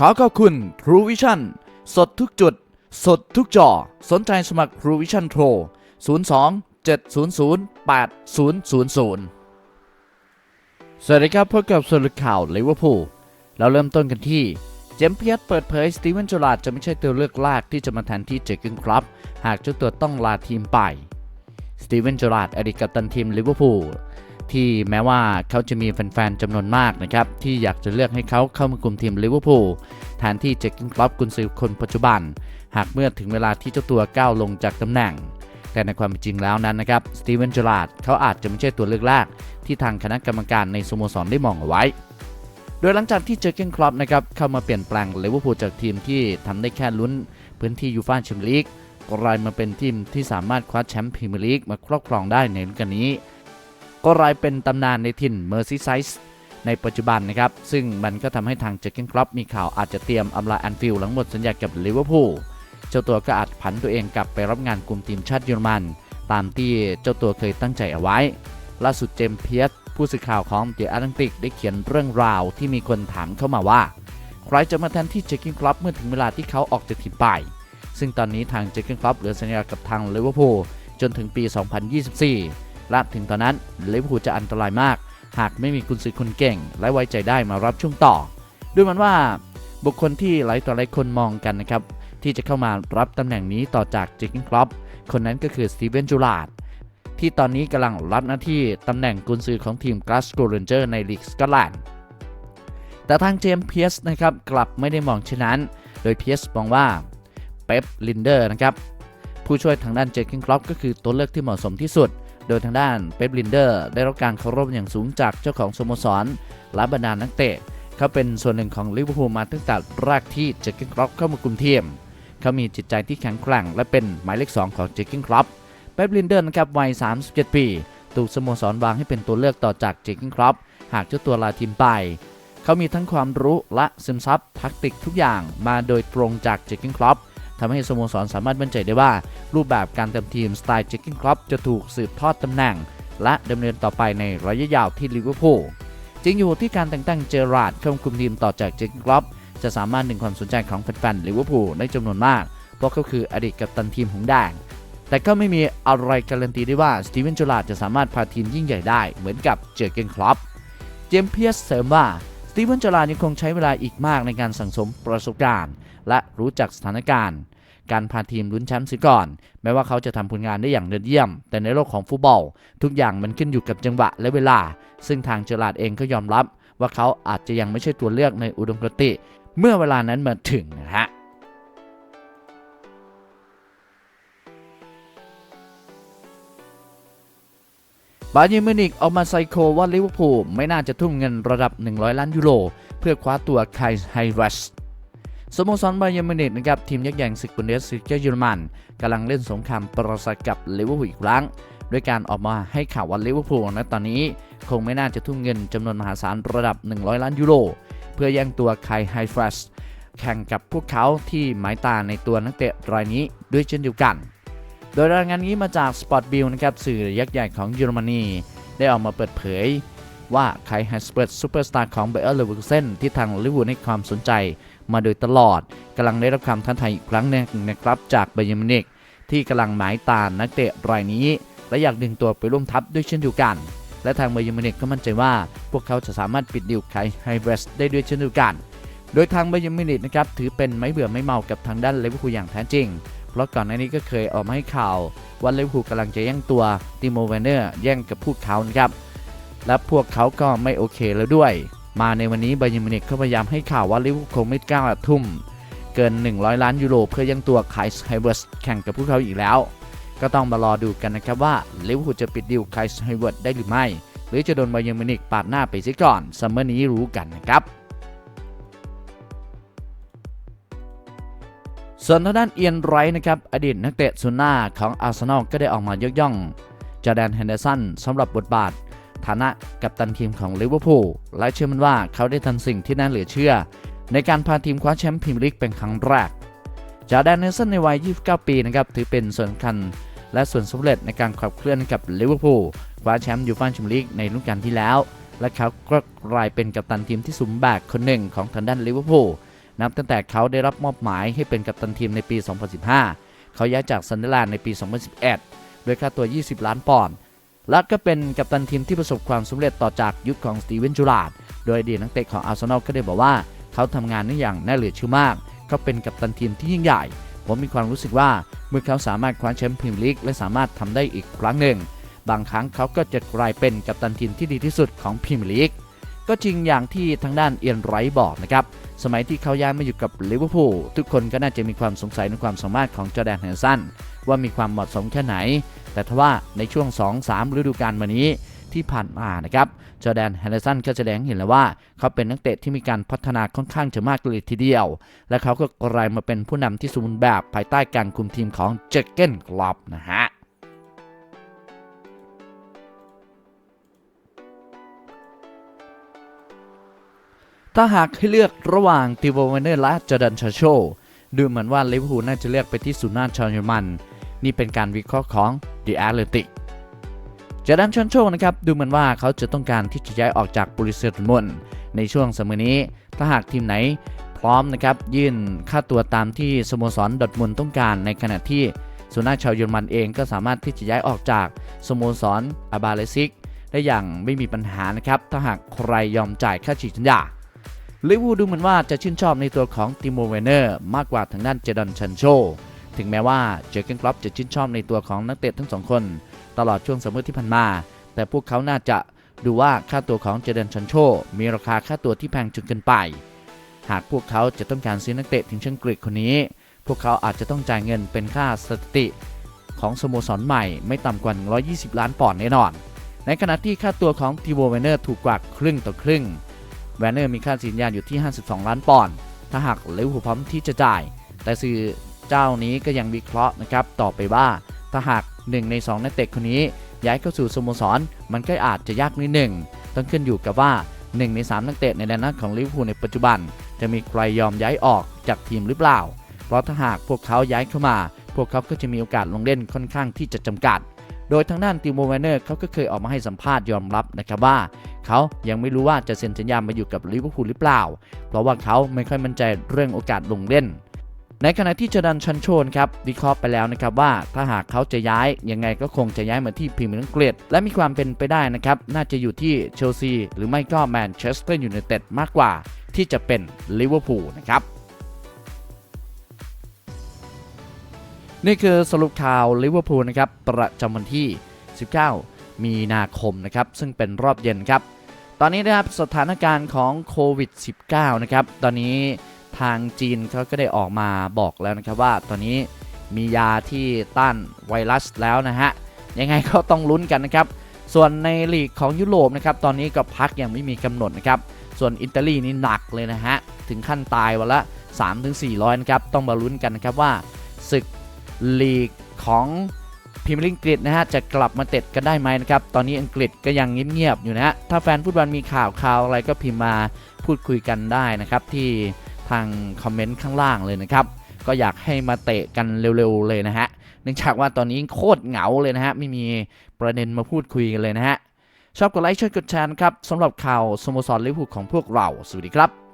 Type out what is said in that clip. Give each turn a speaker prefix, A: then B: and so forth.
A: ขอขอบคุณ True Vision สดทุกจุด สดทุกจอ สนใจสมัคร True Vision โทร02 700 8000 สวัสดีครับพบกับสรุปข่าวลิเวอร์พูลเราเริ่มต้นกันที่เจมส์เพียสเปิดเผยสตีเวนจอราร์ดจะไม่ใช่ตัวเลือกแรกที่จะมาแทนที่เจอร์เกนครับ หากเจ้าตัวต้องลาทีมไปสตีเวนจอราร์ดอดีตกัปตันทีมลิเวอร์พูล ที่แม้ว่าเขาจะมีแฟนๆจำนวนมากนะครับที่อยากจะเลือกให้เขาเข้ามาคุมทีมลิเวอร์พูลแทนที่เจอร์เกนครับกุนซือคนปัจจุบัน หากเมื่อถึงเวลาที่เจ้าตัวก้าวลงจากตำแหน่ง แต่ในความเป็นจริงแล้วนั้นนะครับสตีเวนจอร์ดเขาอาจจะไม่ใช่ตัวเลือกแรกที่ทางคณะกรรมการในสโมสรได้มองเอาไว้โดยหลังจากที่เจอเกนครอปนะครับเข้ามาเปลี่ยนแปลงลิเวอร์พูลจากทีมที่ทำได้แค่ลุ้น พื้นที่ยูฟ่าแชมเปี้ยนลีกกลายมาเป็นทีมที่สามารถคว้าแชมป์พรีเมียร์ลีกมาครอบครองได้ในฤดูกาลนี้ ก็กลายเป็นตำนานในถิ่นเมอร์ซีไซส์ในปัจจุบันนะครับ ซึ่งมันก็ทำให้ทางเจอร์เกนครอปมีข่าวอาจจะเตรียมอำลาแอนฟิลด์หลังหมดสัญญากับลิเวอร์พูลเจ้าตัวก็อาจผันตัวเองกลับไปรับงานกลุ่มทีมชาติเยอรมัน ตามที่เจ้าตัวเคยตั้งใจเอาไว้ ล่าสุดเจมส์เพียสผู้สื่อข่าวของเดอะแอตแลนติกได้เขียนเรื่องราวที่มีคนถามเข้ามาว่า ใครจะมาแทนที่เจคกินคลับเมื่อถึงเวลาที่เขาออกจากทีมไป ซึ่งตอนนี้ทางเจคกินคลับเหลือสัญญากับทางลิเวอร์พูลจนถึงปี 2024 และถึงตอนนั้นลิเวอร์พูลจะอันตรายมาก หากไม่มีกุนซือคนเก่ง และไว้ใจได้มารับช่วงต่อ ด้วยมันว่าบุคคลที่หลายต่อหลายคนมองกันนะครับ ที่จะเข้ามารับตำแหน่งนี้ต่อจากจคกินคลับคนนั้นก็คือสตีเวนจูลาดที่ตอนนี้กำลังรับหน้าที่ตำแหน่งกุนซือของทีมก a สโกเรนเจอร์ในลีกสกอตแลนด์แต่ทางเจมส์เพียสนะครับกลับไม่ได้มองเช่นนั้น โดยเพียสมองว่าเป๊ปลินเดอร์นะครับผู้ช่วยทางด้านเจคกินครอปก็คือตัวเลือกที่เหมาะสมที่สุด โดยทางด้านเป๊ปลินเดอร์ได้รับการเคารพอย่างสูงจากเจ้าของสโมสรและบรรดานักเตะ เขาเป็นส่วนหนึ่งของลิเวอร์พูลมาตั้งแต่แรกที่เจคกินครอปเข้ามาคุมทีมเขามีจิตใจที่แข็งแกร่งและเป็นหมายเลขสองของเจคกินครอปเป๊ปลินเดอร์นะครับวัย 37 ปีถูกสโมสรวางให้เป็นตัวเลือกต่อจากเจคกินครอปหากเจ้าตัวลาทีมไป เขามีทั้งความรู้และซึมซับทักติกทุกอย่างมาโดยตรงจากเจคกินครอป ทำให้สโมสรสามารถมั่นใจได้ว่า รูปแบบการเติมทีมสไตล์เจคกินครอปจะถูกสืบทอดตำแหน่ง และดำเนินต่อไปในระยะยาวที่ลิเวอร์พูลจริงอยู่ที่การแต่งตั้งเจอราร์ดเข้าคุมทีมต่อจากเจคกินครอปจะสามารถดึงความสนใจของแฟนๆลิเวอร์พูลได้จำนวนมาก เพราะเขาคืออดีตกัปตันทีมหงแดงแต่ก็ไม่มีอะไรการันตีได้ว่าสตีเวนจอราร์ดจะสามารถพาทีมยิ่งใหญ่ได้เหมือนกับเจอเกนคลอปเจมส์เพียสเสริมว่าสตีเวนจอราร์ดยังคงใช้เวลาอีกมากในการสั่งสมประสบการณ์ และรู้จักสถานการณ์ การพาทีมลุ้นแชมป์เสียก่อน แม้ว่าเขาจะทำผลงานได้อย่างยอดเยี่ยม แต่ในโลกของฟุตบอล ทุกอย่างมันขึ้นอยู่กับจังหวะและเวลา ซึ่งทางเจอราดเองก็ยอมรับ ว่าเขาอาจจะยังไม่ใช่ตัวเลือกในอุดมคติ เมื่อเวลานั้นมาถึงนะฮะบาเยร์นมินิกออกมาไซโคว่าลิเวอร์พูลไม่น่าจะทุ่มเงินระดับ 100 ล้านยูโร เพื่อคว้าตัวไคไฮรัส สโมสรบาเยร์มินิกนะครับทีมยักษ์ใหญ่ศึกบุนเดสลิกาเยอรมันกำลังเล่นสงครามประสาทกับลิเวอร์พูลอีกครั้งด้วยการออกมาให้ข่าวว่าลิเวอร์พูลณตอนนี้ คงไม่น่าจะทุ่มเงินจำนวนมหาศาลระดับ 100 ล้านยูโร เพื่อแย่งตัวไคไฮฟรัสแข่งกับพวกเขาที่หมายตาในตัวนักเตะรายนี้ด้วยเช่นเดียวกัน โดยรายงานนี้มาจาก Sport Bill นะครับสื่อยักษ์ใหญ่ของเยอรมนี ได้ออกมาเปิดเผย ว่าไคไฮสเปิร์ตซูเปอร์สตาร์ของเบอร์เลเวอร์เซนที่ทางลิเวอร์พูลให้ความสนใจมาโดยตลอดกำลังได้รับคำท้าทายอีกครั้งหนึ่งนะครับจากไบย์มินิกที่กำลังหมายตานักเตะรายนี้ และอยากดึงตัวไปร่วมทัพด้วยเช่นเดียวกัน และทางไบย์มินิกก็มั่นใจว่า พวกเขาจะสามารถปิดดิวไคไฮเวสได้ด้วยเช่นเดียวกัน โดยทางไบย์มินิกนะครับถือเป็นไม้เบื่อไม่เมากับทางด้านลิเวอร์พูลอย่างแท้จริงเพราะก่อนหน้านี้ก็เคยออกมาให้ข่าวว่าลิเวอร์พูลกำลังจะแย่งตัวติโมเวนเนอร์แย่งกับพวกเขานะครับ และพวกเขาก็ไม่โอเคแล้วด้วย มาในวันนี้ไบเยร์นมิวนิกก็พยายามให้ข่าวว่าลิเวอร์พูลคงไม่กล้าทุ่ม เกิน 100 ล้านยูโรเพื่อยังตัวไคส์ไฮเวิร์สแข่งกับพวกเขาอีกแล้ว ก็ต้องมารอดูกันนะครับว่าลิเวอร์พูลจะปิดดิวไคส์ไฮเวิร์สได้หรือไม่ หรือจะโดนไบเยร์นมิวนิกปาดหน้าไปเสียก่อนซัมเมอร์นี้รู้กันนะครับส่วนทางด้านเอียนไรท์นะครับ อดีตนักเตะซุนนาของอาร์เซนอลก็ได้ออกมายกย่องจอแดนเฮนเดอร์สันสำหรับบทบาท ฐานะกัปตันทีมของลิเวอร์พูลและเชื่อมันว่าเขาได้ทำสิ่งที่น่าเหลือเชื่อ ในการพาทีมคว้าแชมป์พรีเมียร์ลีกเป็นครั้งแรกจอแดนเนเดอร์สันในวัย 29 ปีนะครับถือเป็นส่วนสำคัญและส่วนสำเร็จในการขับเคลื่อนกับลิเวอร์พูลคว้าแชมป์ยูฟ่าแชมเปี้ยนลีกในฤดูกาลที่แล้ว และเขาก็กลายเป็นกัปตันทีมที่สมบูงแบบคนหนึ่งของทางด้านลิเวอร์พูลนับตั้งแต่เขาได้รับมอบหมายให้เป็นกัปตันทีมในปี 2015 เขาย้ายจากซันเดอร์แลนด์ในปี 2011 ด้วยค่าตัว 20 ล้านปอนด์ ละก็เป็นกัปตันทีมที่ประสบความสำเร็จต่อจากยุคของสตีเวนจูราร์ดโดยอดีตนักเตะของอาร์เซนอลก็ได้บอกว่า เขาทำงานได้อย่างน่าเหลือเชื่อมาก เขาเป็นกัปตันทีมที่ยิ่งใหญ่ ผมมีความรู้สึกว่าเมื่อเขาสามารถคว้าแชมป์พรีเมียร์ลีกและสามารถทำได้อีกครั้งหนึ่ง บางครั้งเขาก็จะกลายเป็นกัปตันทีมที่ดีที่สุดของพรีเมียร์ลีกก็จริงอย่างที่ทางด้านเอียนไรท์บอกนะครับสมัยที่เขาย้ายมาอยู่กับลิเวอร์พูลทุกคนก็น่าจะมีความสงสัยในความสามารถของจอแดนแฮนสัน ว่ามีความเหมาะสมแค่ไหน แต่ทว่าในช่วง 2-3 ฤดูกาลมานี้ที่ผ่านมานะครับจอแดนแฮนเดอร์สันก็แสดงเห็นแล้วว่า เขาเป็นนักเตะที่มีการพัฒนาค่อนข้างจะมากเลยทีเดียว และเขาก็กลายมาเป็นผู้นำที่สมบูรณ์แบบภายใต้การคุมทีมของเจเกนกลอบนะฮะถ้าหากให้เลือกระหว่างติโวเวนเนอร์และจอร์แดนชาโชดูเหมือนว่าลิเวอร์พูลน่าจะเลือกไปที่สุน่าชาวเยอรมัน นี่เป็นการวิเคราะห์ของ The Athletic จอร์แดนชันโชนะครับดูเหมือนว่าเขาจะต้องการที่จะย้ายออกจากบริษัทดอร์ทมุนด์ในช่วงสมัยนี้ ถ้าหากทีมไหนพร้อมนะครับยื่นค่าตัวตามที่สโมสรดอทมุนต้องการในขณะที่สุน่าชาวเยอรมันเองก็สามารถที่จะย้ายออกจากสโมสรอาบาเลซิก ได้อย่างไม่มีปัญหานะครับ ถ้าหากใครยอมจ่ายค่าฉีดสัญญาลิเวอร์พูลดูเหมือนว่าจะชื่นชอบในตัวของติโมเวเนอร์มากกว่าทางด้านเจดอนชันโช ถึงแม้ว่าเจอร์เกนคล็อปจะชื่นชอบในตัวของนักเตะทั้งสองคน ตลอดช่วงสมมติที่ผ่านมา แต่พวกเขาน่าจะดูว่าค่าตัวของเจเดนชันโช มีราคาค่าตัวที่แพงจนเกินไป หากพวกเขาจะต้องการซื้อนักเตะถึงเช่นกรีกคนนี้ พวกเขาอาจจะต้องจ่ายเงินเป็นค่าสถิติ ของสโมสรใหม่ไม่ต่ำกว่า 120 ล้านปอนด์แน่นอน ในขณะที่ค่าตัวของทีโบเวนเนอร์ถูกกว่าครึ่งต่อครึ่ง แวนเนอร์มีค่าสินยาอยู่ที่ 52 ล้านปอนด์ ถ้าหากเลวอร์พูลพร้อมที่จะจ่าย แต่สื่อ เจ้านี้ก็ยังวิเคราะห์นะครับต่อไปว่า ถ้าหาก 1 ใน 2 นักเตะคนนี้ ย้ายเข้าสู่สโมสร มันก็อาจจะยากนิดหนึ่ง ต้องขึ้นอยู่กับว่า 1 ใน 3 นักเตะในแดนหน้าของลิเวอร์พูลในปัจจุบัน จะมีใครยอมย้ายออกจากทีมหรือเปล่า เพราะถ้าหากพวกเขาย้ายเข้ามา พวกเขาก็จะมีโอกาสลงเล่นค่อนข้างที่จะจำกัด โดยทางด้านติโมแวนเนอร์เขาก็เคยออกมาให้สัมภาษณ์ยอมรับนะครับว่าเขายังไม่รู้ว่าจะเซ็นสัญญามาอยู่กับลิเวอร์พูลหรือเปล่า เพราะว่าเขาไม่ค่อยมั่นใจเรื่องโอกาสลงเล่น ในขณะที่จอร์แดันชันโชนครับวิเคราะห์ไปแล้วนะครับว่าถ้าหากเขาจะย้ายยังไงก็คงจะย้ายมาที่พรีเมียร์อังกฤษและมีความเป็นไปได้นะครับน่าจะอยู่ที่เชลซี หรือไม่ก็แมนเชสเตอร์ยูไนเต็ดมากกว่า ที่จะเป็นลิเวอร์พูลนะครับนี่คือสรุปข่าวลิเวอร์พูลนะครับประจำวันที่ 19 มีนาคมนะครับซึ่งเป็นรอบเย็นครับตอนนี้นะครับสถานการณ์ของโควิด -19 นะครับตอนนี้ ทางจีนเขาก็ได้ออกมาบอกแล้วนะครับว่าตอนนี้มียาที่ต้านไวรัสแล้วนะฮะ ยังไงก็ต้องลุ้นกันนะครับ ส่วนในลีกของยุโรปนะครับ ตอนนี้ก็พักยังไม่มีกำหนดนะครับ ส่วนอิตาลีนี่หนักเลยนะฮะ ถึงขั้นตายวันละ 3-400 นะครับ ต้องมาลุ้นกันนะครับว่าศึกลีกของพรีเมียร์ลีกอังกฤษนะฮะจะกลับมาเตะกันได้ไหมนะครับ ตอนนี้อังกฤษก็ยังเงียบๆอยู่นะฮะ ถ้าแฟนฟุตบอลมีข่าวข่าวอะไรก็พิมพ์มาพูดคุยกันได้นะครับที่ ทางคอมเมนต์ข้างล่างเลยนะครับ ก็อยากให้มาเตะกันเร็วๆเลยนะฮะเนื่องจากว่าตอนนี้โคตรเหงาเลยนะฮะไม่มีประเด็นมาพูดคุยกันเลยนะฮะชอบกดไลค์ช่วยกดแชร์ครับสำหรับข่าวสโมสรลิเวอร์พูลของพวกเราสวัสดีครับ